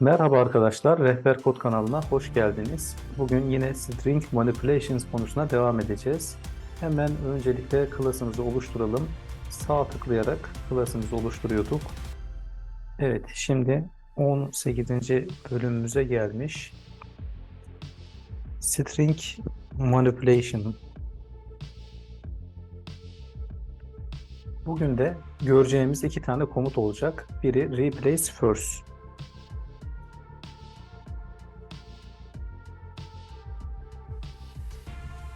Merhaba arkadaşlar, Rehber Kod kanalına hoş geldiniz. Bugün yine String Manipulations konusuna devam edeceğiz. Hemen öncelikle klasımızı oluşturalım. Sağ tıklayarak klasımızı oluşturuyorduk. Evet, şimdi 18. bölümümüze gelmiş. String Manipulation. Bugün de göreceğimiz iki tane komut olacak. Biri replace first.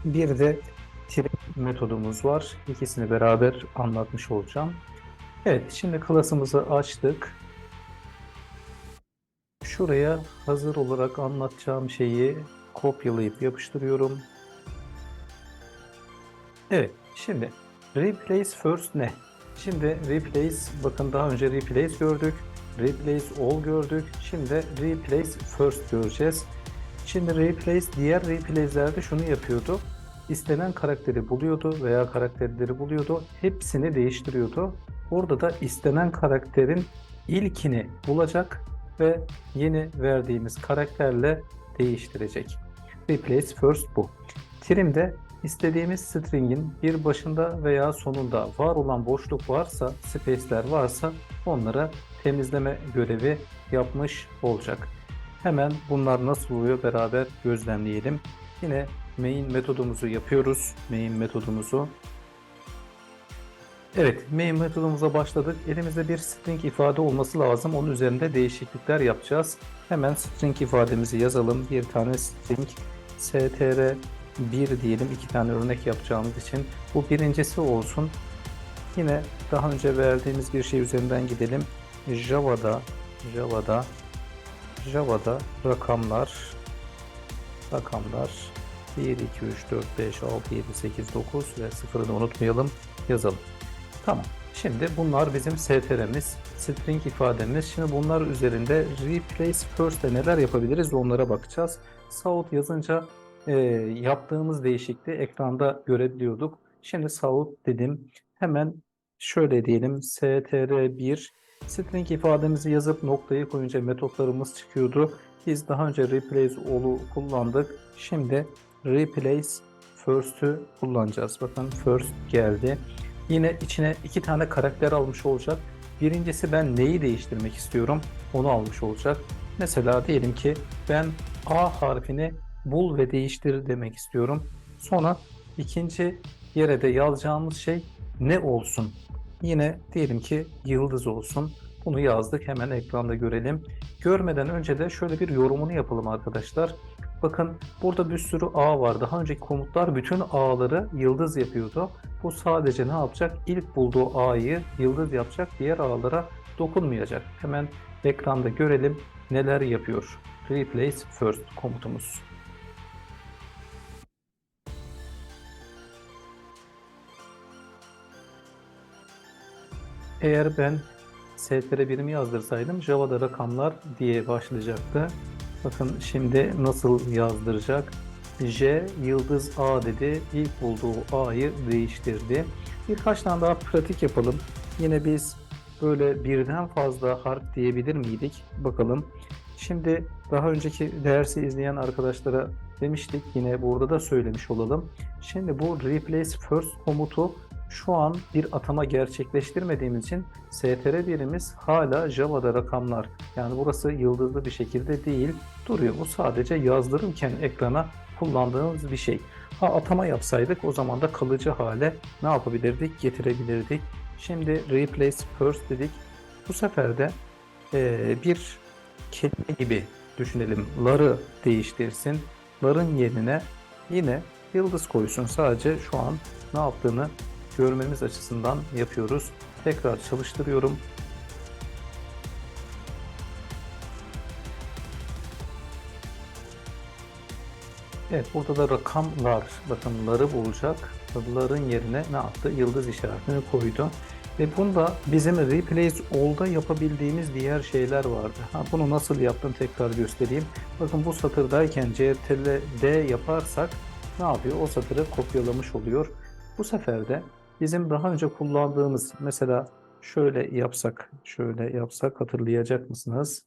Bir de trim metodumuz var. İkisini beraber anlatmış olacağım. Evet, şimdi klasımızı açtık. Şuraya hazır olarak anlatacağım şeyi kopyalayıp yapıştırıyorum. Evet, şimdi replace first ne? Şimdi replace, bakın daha önce replace gördük. Replace all gördük. Şimdi replace first göreceğiz. Şimdi replace diğer replace'lerde şunu yapıyordu. İstenen karakteri buluyordu veya karakterleri buluyordu. Hepsini değiştiriyordu. Burada da istenen karakterin ilkini bulacak ve yeni verdiğimiz karakterle değiştirecek. Replace first bu. Trim'de istediğimiz string'in bir başında veya sonunda var olan boşluk varsa, space'ler varsa onlara temizleme görevi yapmış olacak. Hemen bunlar nasıl oluyor beraber gözlemleyelim. Yine main metodumuzu yapıyoruz. Main metodumuzu. Evet, main metodumuza başladık. Elimizde bir string ifade olması lazım. Onun üzerinde değişiklikler yapacağız. Hemen string ifademizi yazalım. Bir tane string str 1 diyelim. iki tane örnek yapacağımız için. Bu birincisi olsun. Yine daha önce verdiğimiz bir şey üzerinden gidelim. Java'da Java'da Java'da rakamlar rakamlar 1, 2, 3, 4, 5, 6, 7, 8, 9 ve 0'ı da unutmayalım yazalım. Tamam. Şimdi bunlar bizim str'miz, string ifademiz. Şimdi bunlar üzerinde replace first'te neler yapabiliriz onlara bakacağız. South yazınca e, yaptığımız değişikliği ekranda görebiliyorduk. Şimdi South dedim. Hemen şöyle diyelim str1 string ifademizi yazıp noktayı koyunca metotlarımız çıkıyordu. Biz daha önce replace all'u kullandık. Şimdi replace first'ü kullanacağız. Bakın first geldi. Yine içine iki tane karakter almış olacak. Birincisi ben neyi değiştirmek istiyorum onu almış olacak. Mesela diyelim ki ben A harfini bul ve değiştir demek istiyorum. Sonra ikinci yere de yazacağımız şey ne olsun? Yine diyelim ki yıldız olsun. Bunu yazdık hemen ekranda görelim. Görmeden önce de şöyle bir yorumunu yapalım arkadaşlar. Bakın burada bir sürü ağ var. Daha önceki komutlar bütün ağları yıldız yapıyordu. Bu sadece ne yapacak? İlk bulduğu ağyı yıldız yapacak. Diğer ağlara dokunmayacak. Hemen ekranda görelim neler yapıyor. Replace first komutumuz. Eğer ben str birimi yazdırsaydım Java'da rakamlar diye başlayacaktı. Bakın şimdi nasıl yazdıracak? J yıldız A dedi. İlk bulduğu A'yı değiştirdi. Birkaç tane daha pratik yapalım. Yine biz böyle birden fazla harf diyebilir miydik? Bakalım. Şimdi daha önceki dersi izleyen arkadaşlara demiştik. Yine burada da söylemiş olalım. Şimdi bu replace first komutu şu an bir atama gerçekleştirmediğimiz için str birimiz hala Java'da rakamlar. Yani burası yıldızlı bir şekilde değil duruyor. Bu sadece yazdırırken ekrana kullandığımız bir şey. Ha atama yapsaydık o zaman da kalıcı hale ne yapabilirdik? Getirebilirdik. Şimdi replace first dedik. Bu sefer de e, bir kelime gibi düşünelim. Lar'ı değiştirsin. Lar'ın yerine yine yıldız koysun. Sadece şu an ne yaptığını görmemiz açısından yapıyoruz. Tekrar çalıştırıyorum. Evet burada da rakamlar, bakın ları bulacak. Ların yerine ne yaptı? Yıldız işaretini koydu. Ve bunda bizim replace all'da yapabildiğimiz diğer şeyler vardı. Ha, bunu nasıl yaptım tekrar göstereyim. Bakın bu satırdayken ctrl yaparsak ne yapıyor? O satırı kopyalamış oluyor. Bu sefer de bizim daha önce kullandığımız mesela şöyle yapsak, şöyle yapsak hatırlayacak mısınız?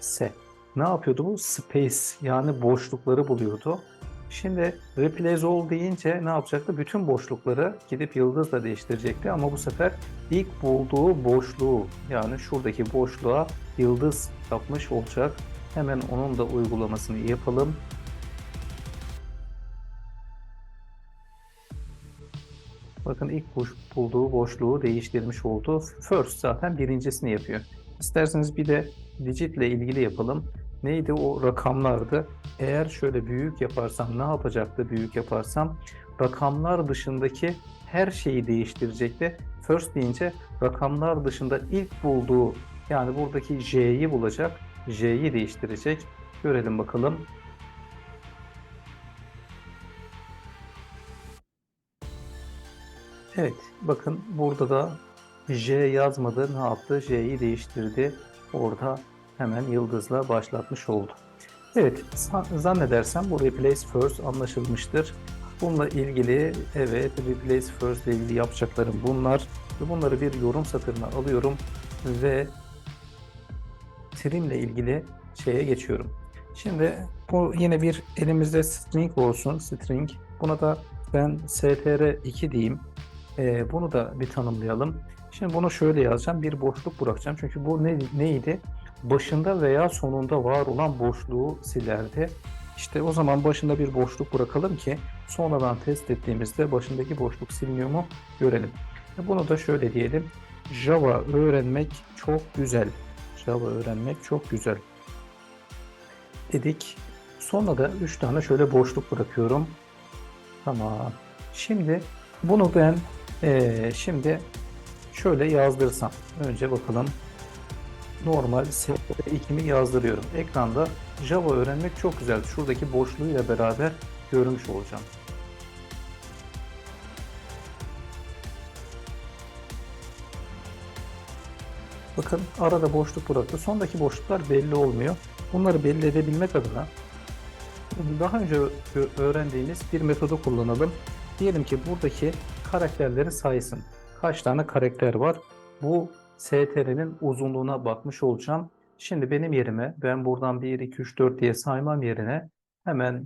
S. Ne yapıyordu bu? Space yani boşlukları buluyordu. Şimdi replace all deyince ne yapacaktı? Bütün boşlukları gidip yıldızla değiştirecekti ama bu sefer ilk bulduğu boşluğu yani şuradaki boşluğa yıldız yapmış olacak. Hemen onun da uygulamasını yapalım. Bakın ilk boş, bulduğu boşluğu değiştirmiş oldu. First zaten birincisini yapıyor. İsterseniz bir de digit ile ilgili yapalım. Neydi o rakamlardı? Eğer şöyle büyük yaparsam ne yapacaktı büyük yaparsam? Rakamlar dışındaki her şeyi değiştirecekti. First deyince rakamlar dışında ilk bulduğu yani buradaki J'yi bulacak. J'yi değiştirecek. Görelim bakalım. Evet, bakın burada da J yazmadı. Ne yaptı? J'yi değiştirdi. Orada hemen yıldızla başlatmış oldu. Evet, zannedersem bu replace first anlaşılmıştır. Bununla ilgili evet replace first ile ilgili yapacaklarım bunlar. Ve bunları bir yorum satırına alıyorum ve trim ilgili şeye geçiyorum. Şimdi bu yine bir elimizde string olsun. String. Buna da ben str2 diyeyim. Ee, bunu da bir tanımlayalım. Şimdi bunu şöyle yazacağım. Bir boşluk bırakacağım. Çünkü bu ne, neydi? Başında veya sonunda var olan boşluğu silerdi. İşte o zaman başında bir boşluk bırakalım ki sonradan test ettiğimizde başındaki boşluk siliniyor mu görelim. E Bunu da şöyle diyelim. Java öğrenmek çok güzel. Java öğrenmek çok güzel. Dedik. Sonra da 3 tane şöyle boşluk bırakıyorum. Tamam. Şimdi bunu ben eee, şimdi şöyle yazdırsam. Önce bakalım. Normal S2'mi yazdırıyorum. Ekranda Java öğrenmek çok güzel. Şuradaki boşluğuyla beraber görmüş olacağım. Bakın arada boşluk bıraktı. Sondaki boşluklar belli olmuyor. Bunları belli edebilmek adına daha önce öğrendiğimiz bir metodu kullanalım. Diyelim ki buradaki karakterleri saysın. Kaç tane karakter var? Bu STR'nin uzunluğuna bakmış olacağım. Şimdi benim yerime ben buradan 1, 2, 3, 4 diye saymam yerine hemen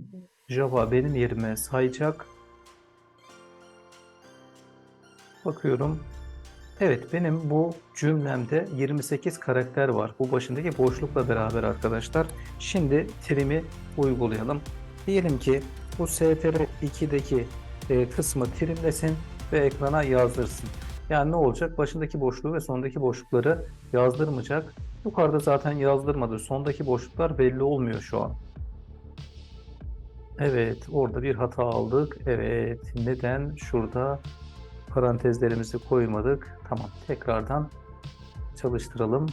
Java benim yerime sayacak. Bakıyorum. Evet benim bu cümlemde 28 karakter var. Bu başındaki boşlukla beraber arkadaşlar. Şimdi trim'i uygulayalım. Diyelim ki bu str2'deki e, kısmı trimlesin ve ekrana yazdırsın. Yani ne olacak? Başındaki boşluğu ve sondaki boşlukları yazdırmayacak. Yukarıda zaten yazdırmadı. Sondaki boşluklar belli olmuyor şu an. Evet, orada bir hata aldık. Evet, neden? Şurada parantezlerimizi koymadık. Tamam, tekrardan çalıştıralım.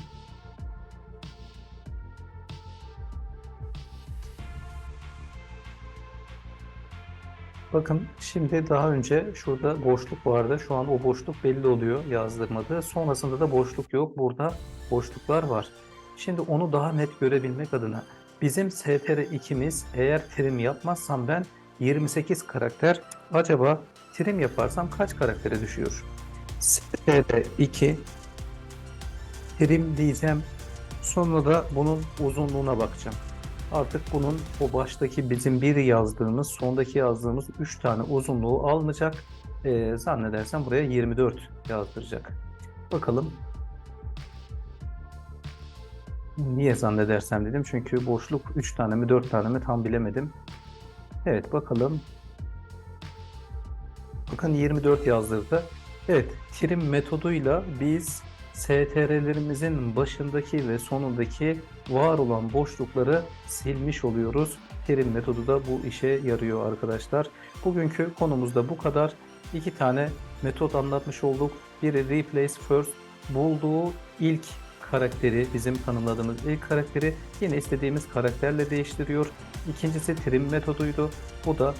Bakın şimdi daha önce şurada boşluk vardı. Şu an o boşluk belli oluyor yazdırmadı. Sonrasında da boşluk yok. Burada boşluklar var. Şimdi onu daha net görebilmek adına bizim str2'miz eğer trim yapmazsam ben 28 karakter acaba trim yaparsam kaç karaktere düşüyor? str2 trim diyeceğim. Sonra da bunun uzunluğuna bakacağım. Artık bunun o baştaki bizim bir yazdığımız, sondaki yazdığımız 3 tane uzunluğu alınacak. Ee, zannedersem buraya 24 yazdıracak. Bakalım. Niye zannedersem dedim. Çünkü boşluk 3 tane mi 4 tane mi tam bilemedim. Evet bakalım. Bakın 24 yazdırdı. Evet, trim metoduyla biz STR'lerimizin başındaki ve sonundaki var olan boşlukları silmiş oluyoruz. Trim metodu da bu işe yarıyor arkadaşlar. Bugünkü konumuzda bu kadar. İki tane metot anlatmış olduk. Biri replace first bulduğu ilk karakteri, bizim tanımladığımız ilk karakteri yine istediğimiz karakterle değiştiriyor. İkincisi trim metoduydu. Bu da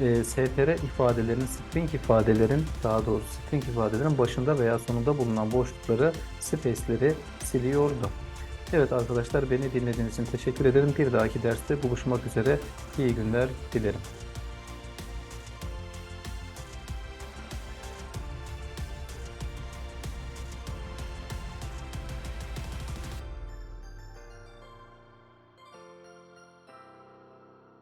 e, str ifadelerin, string ifadelerin, daha doğrusu string ifadelerin başında veya sonunda bulunan boşlukları, space'leri siliyordu. Evet arkadaşlar beni dinlediğiniz için teşekkür ederim. Bir dahaki derste buluşmak üzere. İyi günler dilerim.